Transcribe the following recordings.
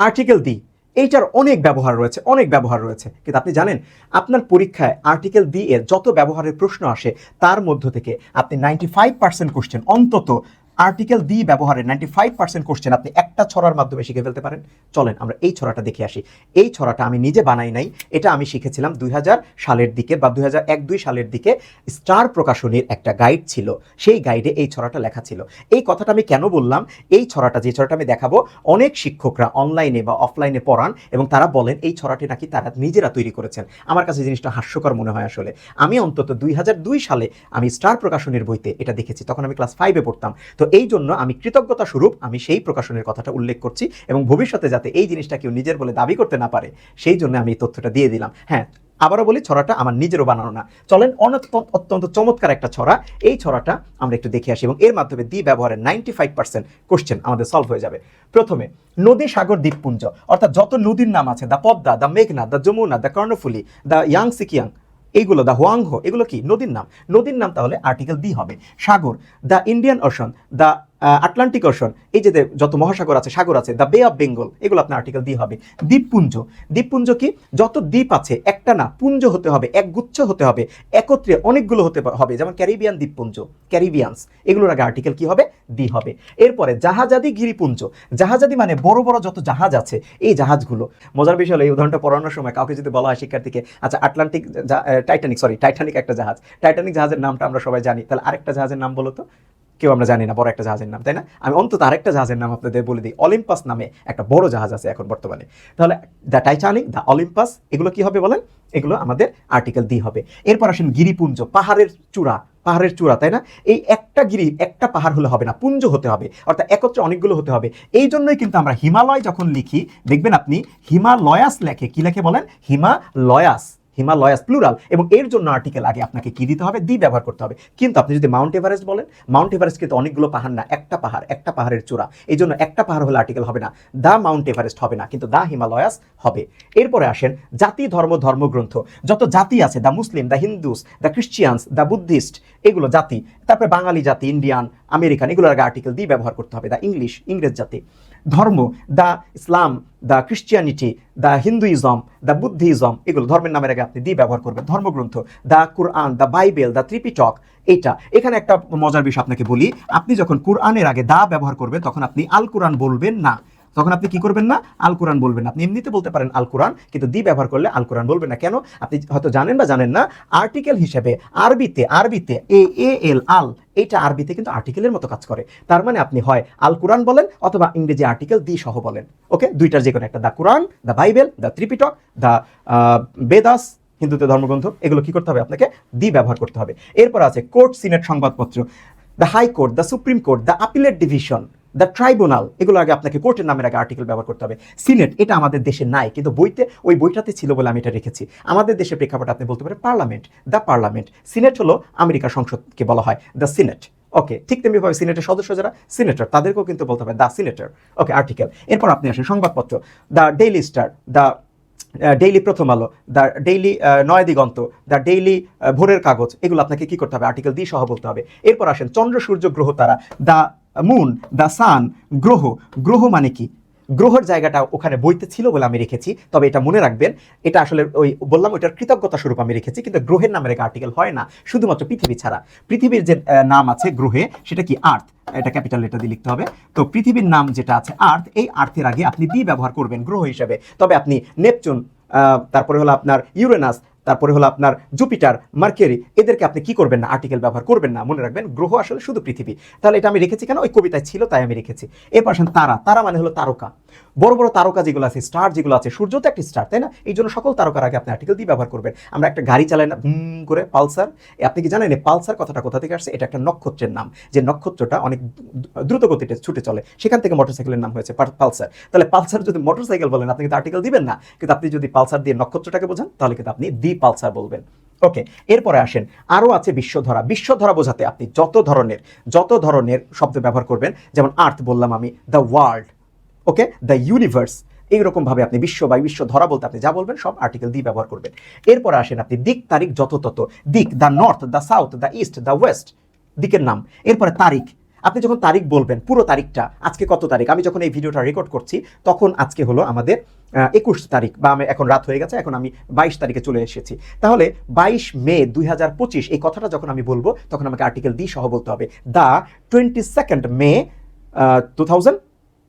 Article the এইটার অনেক ব্যবহার রয়েছে, অনেক ব্যবহার রয়েছে। কিন্তু আপনি জানেন, আপনার পরীক্ষায় আর্টিকেল দি এর যত ব্যবহারের প্রশ্ন আসে, তার মধ্য থেকে আপনি নাইনটি ফাইভ পার্সেন্ট কোশ্চেন অন্তত আর্টিকেল দি ব্যবহারের নাইনটি ফাইভ পার্সেন্ট কোশ্চেন আপনি একটা ছড়ার মাধ্যমে শিখে ফেলতে পারেন। চলেন, আমরা এই ছড়াটা দেখে আসি। এই ছড়াটা আমি নিজে বানাই নাই, এটা আমি শিখেছিলাম দুই হাজার সালের দিকে বা দুই এক দুই সালের দিকে স্টার প্রকাশনীর একটা গাইড ছিল। সেই গাইডে এই ছড়াটা লেখা ছিল। এই কথাটা আমি কেন বললাম? এই ছড়াটা, যে ছড়াটা আমি দেখাবো, অনেক শিক্ষকরা অনলাইনে বা অফলাইনে পড়ান এবং তারা বলেন, এই ছড়াটি নাকি তারা নিজেরা তৈরি করেছেন। আমার কাছে জিনিসটা হাস্যকর মনে হয় আসলে। আমি অন্তত দুই হাজার দুই সালে আমি স্টার প্রকাশনীর বইতে এটা দেখেছি। তখন আমি ক্লাস ফাইভে পড়তাম। তো এই জন্য আমি কৃতজ্ঞতা স্বরূপ আমি সেই প্রকাশনের কথাটা উল্লেখ করছি এবং ভবিষ্যতে যাতে এই জিনিসটা কেউ নিজের বলে দাবি করতে না পারে, সেই জন্য আমি এই তথ্যটা দিয়ে দিলাম। হ্যাঁ আবারও বলি, ছড়াটা আমার নিজেরও বানানো না। চলেন অত্যন্ত চমৎকার একটা ছড়া। এই ছড়াটা আমরা একটু দেখে আসি এবং এর মাধ্যমে দ্বীপ ব্যবহারের নাইনটি ফাইভ পার্সেন্ট কোশ্চেন আমাদের সলভ হয়ে যাবে। প্রথমে, নদী সাগর দ্বীপপুঞ্জ। অর্থাৎ যত নদীর নাম আছে দ্য পদ্মা দ্য মেঘনা the Jamuna the Karnaphuli the young সিকিয়াং এইগুলো দ্য হোয়াংহো, এগুলো কি? নদীর নাম। নদীর নাম তাহলে আর্টিকেল দি হবে। সাগর the Indian Ocean the Atlantic Ocean এই যে যত মহাসাগর আছে, সাগর আছে দ্য বে অফ বেঙ্গল এগুলো আপনার আর্টিকেল দি হবে। দ্বীপপুঞ্জ দ্বীপপুঞ্জ কি? যত দ্বীপ আছে, একটা না, পুঞ্জ হতে হবে এক গুচ্ছ হতে হবে, একত্রে অনেকগুলো হতে হবে, যেমন ক্যারিবিয়ান দ্বীপপুঞ্জ ক্যারিবিয়ান্স এগুলোর আগে আর্টিকেল কি হবে? দি হবে। এরপরে জাহাজাদি গিরিপুঞ্জ, জাহাজাদি মানে বড় বড় যত জাহাজ আছে, এই জাহাজগুলো, মজার বিষয় হলো এই উদাহরণটা পড়ানোর সময় কাউকে যদি বলা হয় শিক্ষার্থীকে আচ্ছা আটলান্টিক টাইটানিক সরি টাইটানিক একটা জাহাজ টাইটানিক জাহাজের নামটা আমরা সবাই জানি, তাহলে আরেকটা জাহাজের নাম বলো তো। কেউ আমরা জানি না, বড় একটা জাহাজের নাম, তাই না? আমি অন্তত আরেকটা জাহাজের নাম আপনাদের বলে দিই, অলিম্পাস নামে একটা বড় জাহাজ আছে এখন বর্তমানে। তাহলে দ্য টাইটানিক, দ্য অলিম্পাস, এগুলো কি হবে বলেন? এগুলো আমাদের আর্টিকেল দি হবে। এরপর আসেন গিরিপুঞ্জ, পাহাড়ের চূড়া পাহাড়ের চূড়া, তাই না? এই একটা গিরি, একটা পাহাড় হলে হবে না, পুঞ্জ হতে হবে, অর্থাৎ একত্রে অনেকগুলো হতে হবে। এই জন্যই কিন্তু আমরা হিমালয় যখন লিখি, দেখবেন আপনি হিমালয়াস লেখে, কি লেখে বলেন? হিমালয়াস। হিমালয়াস প্লুরাল এবং এর জন্য আর্টিকেল আগে আপনাকে কি দিতে হবে? দি ব্যবহার করতে হবে। কিন্তু আপনি যদি মাউন্ট এভারেস্ট বলেন মাউন্ট এভারেস্ট কিন্তু অনেকগুলো পাহাড় না, একটা পাহাড়, একটা পাহাড়ের চূড়া। এই জন্য একটা পাহাড় হলে আর্টিকেল হবে না। দা মাউন্ট এভারেস্ট হবে না, কিন্তু দা হিমালয়াস হবে। এরপরে আসেন, জাতি, ধর্ম, ধর্মগ্রন্থ। যত জাতি আছে the Muslim the Hindus the Christians the Buddhist, এগুলো জাতি। তারপরে বাঙালি জাতি, ইন্ডিয়ান, আমেরিকান, এগুলোর আগে আর্টিকেল দিয়ে ব্যবহার করতে হবে দ্য ইংলিশ, ইংরেজ জাতি। ধর্ম the Islam the Christianity the Hinduism the Buddhism এগুলো ধর্মের নামের আগে আপনি দিয়ে ব্যবহার করবেন। ধর্মগ্রন্থ the Quran the Bible the Tripitaka এটা। এখানে একটা মজার বিষয় আপনাকে বলি, আপনি যখন কুরআনের আগে দা ব্যবহার করবেন, তখন আপনি আল কুরআন বলবেন না। তখন আপনি কি করবেন না? আল কোরআন বলবেন। আপনি এমনিতে বলতে পারেন আল কোরআন কিন্তু দি ব্যবহার করলে আল কোরআন বলবেন না। কেন? আপনি হয়তো জানেন বা জানেন না, আর্টিকেল হিসেবে আরবিতে আরবিতে এ এ, এল, আল, এটা আরবিতে কিন্তু আর্টিকেলের মতো কাজ করে। তার মানে আপনি হয় আল কোরআন বলেন অথবা ইংরেজি আর্টিকেল দি সহ বলেন। ওকে? দুইটার যে কোনো একটা। The Quran the Bible the Tripitaka the Vedas, হিন্দুতে ধর্মগ্রন্থ, এগুলো কি করতে হবে? আপনাকে দি ব্যবহার করতে হবে। এরপর আছে কোর্ট, সিনেট, সংবাদপত্র। The High Court the Supreme Court the appellate division. The tribunal এগুলো আগে আপনাকে কোর্টের নামের আগে আর্টিকেল ব্যবহার করতে হবে। সিনেট এটা আমাদের দেশে নাই, কিন্তু বইতে, ওই বইটাতে ছিল বলে আমি এটা রেখেছি। আমাদের দেশের প্রেক্ষাপটে আপনি বলতে পারেন পার্লামেন্ট দ্য পার্লামেন্ট সিনেট হলো আমেরিকার সংসদকে বলা হয় দ্য সিনেট ওকে ঠিক তেমনিভাবে সিনেটের সদস্য যারা সিনেটর তাদেরকেও কিন্তু বলতে হবে দ্য সিনেটর ওকে আর্টিকেল এরপর আপনি আসেন, সংবাদপত্র। The Daily Star the Daily Prothom Alo the daily নয় দিগন্ত দ্য ডেইলি ভোরের কাগজ, এগুলো আপনাকে কি করতে হবে আর্টিকেল দিয়ে সহ বলতে হবে। এরপর আসেন, চন্দ্র সূর্য গ্রহ তারা দ্য মুন দ্য সান গ্রহ। গ্রহ মানে কি? গ্রহের জায়গাটা ওখানে বইতে ছিল বলে আমি রেখেছি, তবে এটা মনে রাখবেন, এটা আসলে ওই বললাম ওইটার কৃতজ্ঞতা স্বরূপ আমি রেখেছি, কিন্তু গ্রহের নামের একটা আর্টিকেল হয় না, শুধুমাত্র পৃথিবী ছাড়া। পৃথিবীর যে নাম আছে গ্রহে, সেটা কি আর্থ এটা ক্যাপিটাল লেটার দিয়ে লিখতে হবে। তো পৃথিবীর নাম যেটা আছে আর্থ এই আর্থের আগে আপনি দি ব্যবহার করবেন গ্রহ হিসেবে। তবে আপনি নেপচুন তারপরে হলো আপনার ইউরেনাস তারপরে হলো আপনার জুপিটার মার্কেরি এদেরকে আপনি কি করবেন না আর্টিকেল ব্যবহার করবেন না, মনে রাখবেন গ্রহ আসলে শুধু পৃথিবী। তাহলে এটা আমি রেখেছি কেন? ওই কবিতায় ছিল, তাই আমি রেখেছি। এর পাশে তারা। তারা মানে হলো তারকা। বড় বড় তারকা যেগুলো আছে স্টার যেগুলো আছে, সূর্য তো একটি স্টার তাই না? এই জন্য সকল তারকার আগে আপনি আর্টিকেল দিয়ে ব্যবহার করবেন। আমরা একটা গাড়ি চালাই না, হুম করে পালসার। আপনি কি জানেন পালসার কথাটা কোথা থেকে আসছে? এটা একটা নক্ষত্রের নাম। যে নক্ষত্রটা অনেক দ্রুত গতিতে ছুটে চলে। সেখান থেকে মোটরসাইকেলের নাম হয়েছে পালসার। তাহলে পালসার যদি মোটরসাইকেল বলেন, আপনি কিন্তু আর্টিকেল দিবেন না। কিন্তু আপনি যদি পালসার দিয়ে নক্ষত্রটাকে বোঝান, তাহলে কিন্তু আপনি দি পালসার বলবেন। ওকে এরপরে আসেন। আরও আছে বিশ্বধরা। বিশ্বধরা বোঝাতে আপনি যত ধরনের যত ধরনের শব্দ ব্যবহার করবেন, যেমন আর্থ বললাম আমি the world okay the universe এইরকম ভাবে আপনি বিশ্ব বা বিশ্ব ধরা বলতে আপনি যা বলবেন সব আর্টিকেল দিয়ে ব্যবহার করবেন। এরপর আসেন আপনি দিক, তারিখ, যত তত। দিক the north the south the east the west দিকের নাম। এরপরে তারিখ। আপনি যখন তারিখ বলবেন, পুরো তারিখটা, আজকে কত তারিখ? আমি যখন এই ভিডিওটা রেকর্ড করছি, তখন আজকে হলো আমাদের একুশ তারিখ বা আমি এখন রাত হয়ে গেছে, এখন আমি বাইশ তারিখে চলে এসেছি। তাহলে বাইশ মে দুই হাজার পঁচিশ, এই কথাটা যখন আমি বলব, তখন আমাকে আর্টিকেল দি সহ বলতে হবে। The twenty second May two thousand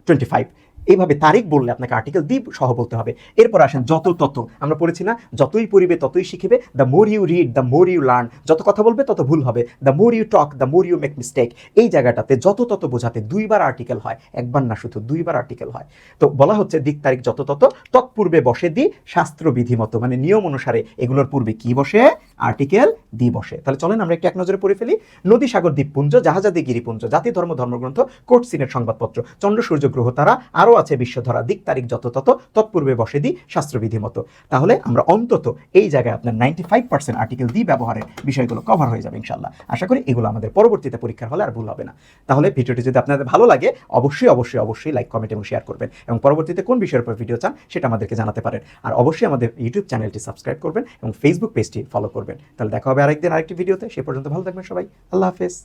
twenty five এইভাবে তারিখ বললে আপনাকে আর্টিকেল দি সহ বলতে হবে। এরপর আসেন যত তত। আমরা পড়েছি না, যতই পড়িবে ততই শিখিবে। The more you read the more you learn যত কথা বলবে, তত ভুল হবে। The more you talk the more you make mistake এই জায়গাটাতে যত তত বোঝাতে দুইবার আর্টিকেল হয়। একবার না, শুধু দুইবার আর্টিকেল হয়। তো বলা হচ্ছে দিক তারিখ যত তত। তৎপূর্বে বসে দি শাস্ত্র বিধি মতো মানে নিয়ম অনুসারে এগুলোর পূর্বে কি বসে? আর্টিকেল দি বসে তাহলে চলেন আমরা একটু এক নজরে পড়ে ফেলি। নদী সাগর দ্বীপপুঞ্জ, জাহাজাদি গিরিপুঞ্জ, জাতি, ধর্ম, ধর্মগ্রন্থ, কোর্ট সিনের সংবাদপত্র, চন্দ্র, সূর্য, গ্রহ, তারা, আরও আছে বিশ্বধরা, দিক, তারিখ, যত, তত, তৎপূর্বে বসে দি শাস্ত্রবিধি মতো তাহলে আমরা অন্তত এই জায়গায় আপনার ninety five percent article the ব্যবহারের বিষয়গুলো কভার হয়ে যাবে ইনশাল্লাহ। আশা করি এগুলো আমাদের পরবর্তীতে পরীক্ষার হলে আর ভুল হবে না। তাহলে ভিডিওটি যদি আপনাদের ভালো লাগে, অবশ্যই অবশ্যই অবশ্যই লাইক কমেন্ট এবং শেয়ার করবেন। এবং পরবর্তীতে কোন বিষয়ের উপর ভিডিও চান, সেটা আমাদেরকে জানাতে পারেন। আর অবশ্যই আমাদের ইউটিউব চ্যানেলটি সাবস্ক্রাইব করবেন এবং ফেসবুক পেজটি ফলো করবেন। তাহলে দেখা হবে আরেকদিন আরেকটি ভিডিওতে সে পর্যন্ত ভালো থাকবেন সবাই। আল্লাহ হাফেজ।